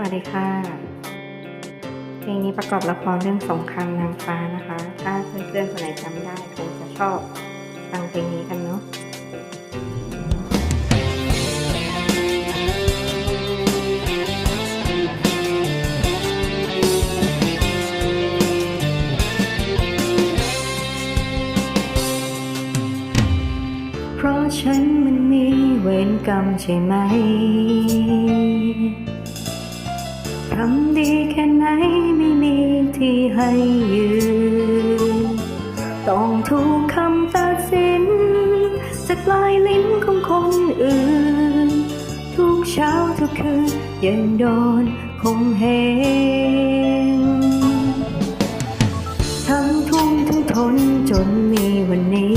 วัสดีค่ะ เพลงนี้ประกอบละครเรื่องสงครามนางฟ้านะคะ ถ้าเพื่อนๆคนไหนจำได้คงจะชอบฟังเพลงนี้กันเนาะเพราะฉันมันมีเวรกรรมใช่ไหมำดีแค่ไหนไม่มีที่ให้ยืน ต้องถูกคำตัดสิน จากปลายลิ้นของคนอื่น ทุกเช้าทุกคืนยังโดนคงเหงทั้งทุ่มทั้งทนจนมีวันนี้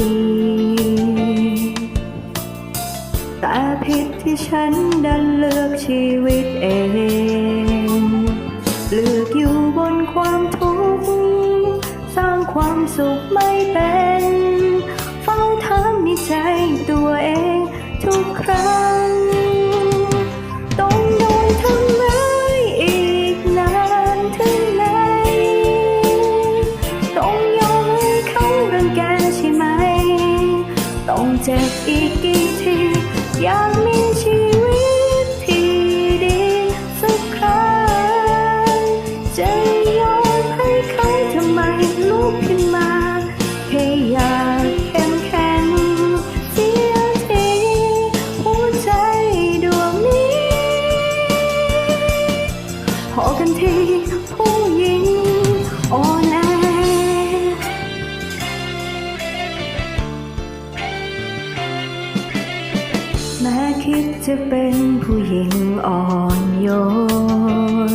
แต่ผิดที่ฉันดันเลือกชีวิตเอง ต้องเจ็บอีกกี่ที อยากมีชีวิตที่ดีสักครั้งจะยอมให้เขาทำไมลุกขึ้นมาแค่อยากเข้มแข็งเสียทีหัวใจดวงนี้พอกันทีผู้หญิงอ่อนแอ แม้คิดจะเป็นผู้หญิงอ่อนโยน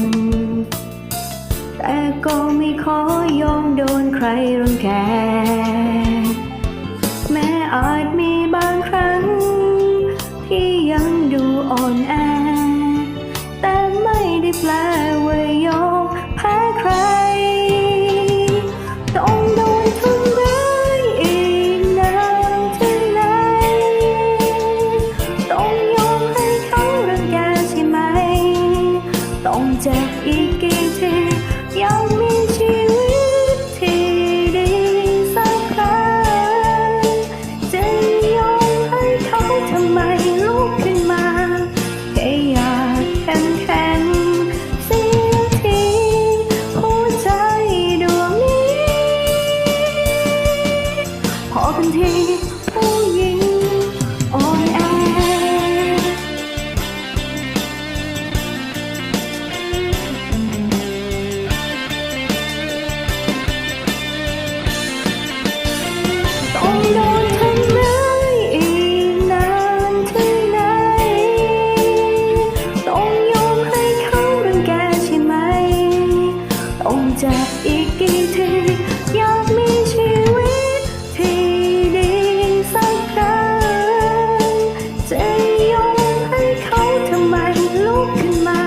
แต่ก็ไม่ขอยอมโดนใครรังแก อีกกี่ที จ็บอีกกี่ทีอยากมีชีวิตที่ดีสักครั้งจะยอมให้เขาทำไมลุกขึ้นมา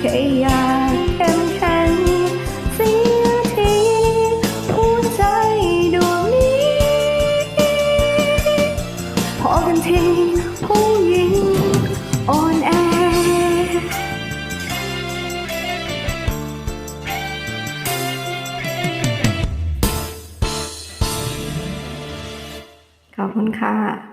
แค่อยากเข้มแข็งเสียทีหัวใจดวงนี้ พอกันทีผู้หญิง คุณค่ะ